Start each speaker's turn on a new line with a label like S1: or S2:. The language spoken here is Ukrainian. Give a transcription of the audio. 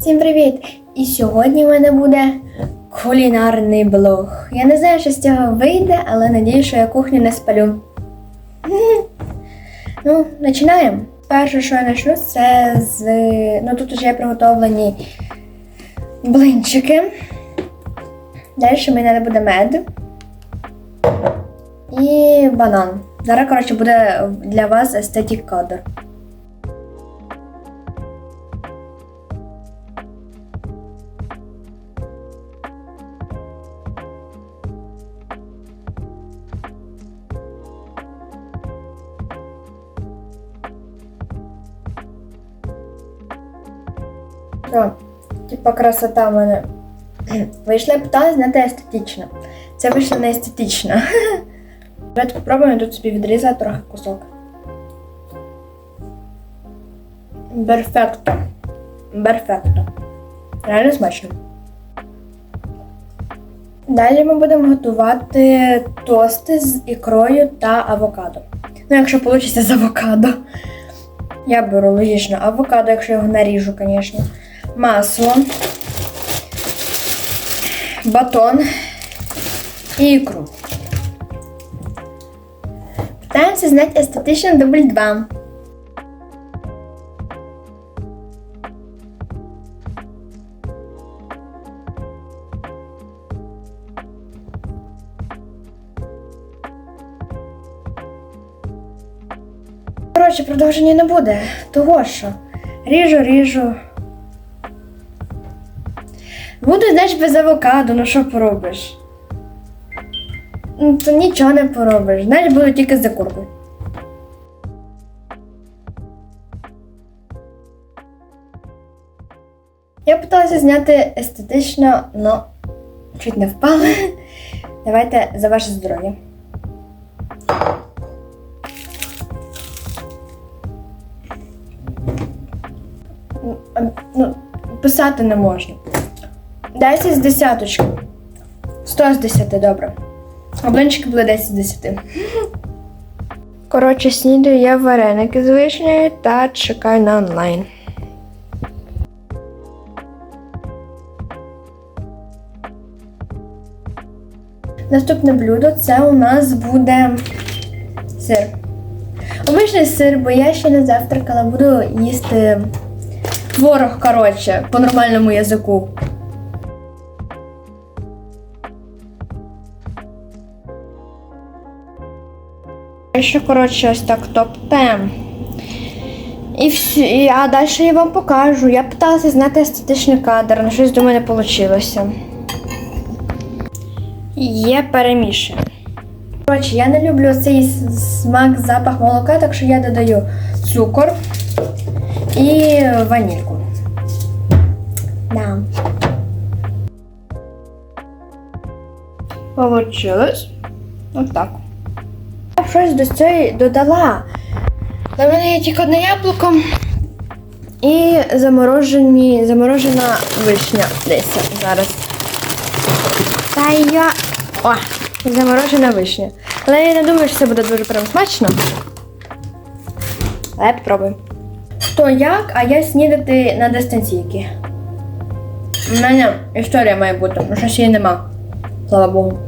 S1: Всім привіт! І сьогодні в мене буде кулінарний блог. Я не знаю, що з цього вийде, але надію, що я кухню не спалю. Ну, починаємо. Перше, що я почну, це з. Ну тут вже приготовлені блинчики. Далі мені треба буде мед і банан. Зараз, коротше, буде для вас естетик кадр. Що, типа красота в мене вийшла, я питалась знати естетично. Це вийшло не естетично. Давайте попробуємо тут собі відрізати трохи кусок. Перфекто. Перфекто. Реально смачно. Далі ми будемо готувати тости з ікрою та авокадо. Ну, якщо вийде з авокадо. Я беру логічно авокадо, якщо його наріжу, звісно. Масло, батон і ікру. Питаємося зняти естетично дубль 2. Коротше, продовження не буде. Того що. Ріжу, ріжу. Буду, знаєш, без авокадо, ну що поробиш? Ну, то нічого не поробиш. Знаєш, буду тільки з закуркою. Я питалася зняти естетично, але чуть не впала. Давайте за ваше здоров'я. Ну, писати не можна. 10 з десяточки. 100 з 10, добре. А блинчики були 10 з 10. Коротше, снідаю я вареники з вишнею та чекаю на онлайн. Наступне блюдо це у нас буде сир. Обичний сир, бо я ще не завтракала, буду їсти творог, коротше, по нормальному язику. Ще, коротше, ось так топтаємо. І все, і, а далі я вам покажу. Я питалася зняти естетичний кадр, але щось до мене вийшло. Є перемішуємо. Коротше, я не люблю цей смак, запах молока, так що я додаю цукор і ванільку. Да. Получилось. Отак. Я щось до цієї додала. У мене є тільки одне яблуко і заморожені, заморожена вишня. Десь зараз. Та я. О! Заморожена вишня. Але я не думаю, що це буде дуже прям смачно. Але попробуємо. Хто як, а я снідати на дистанційки. У мене історія має бути, ну щось її нема. Слава Богу.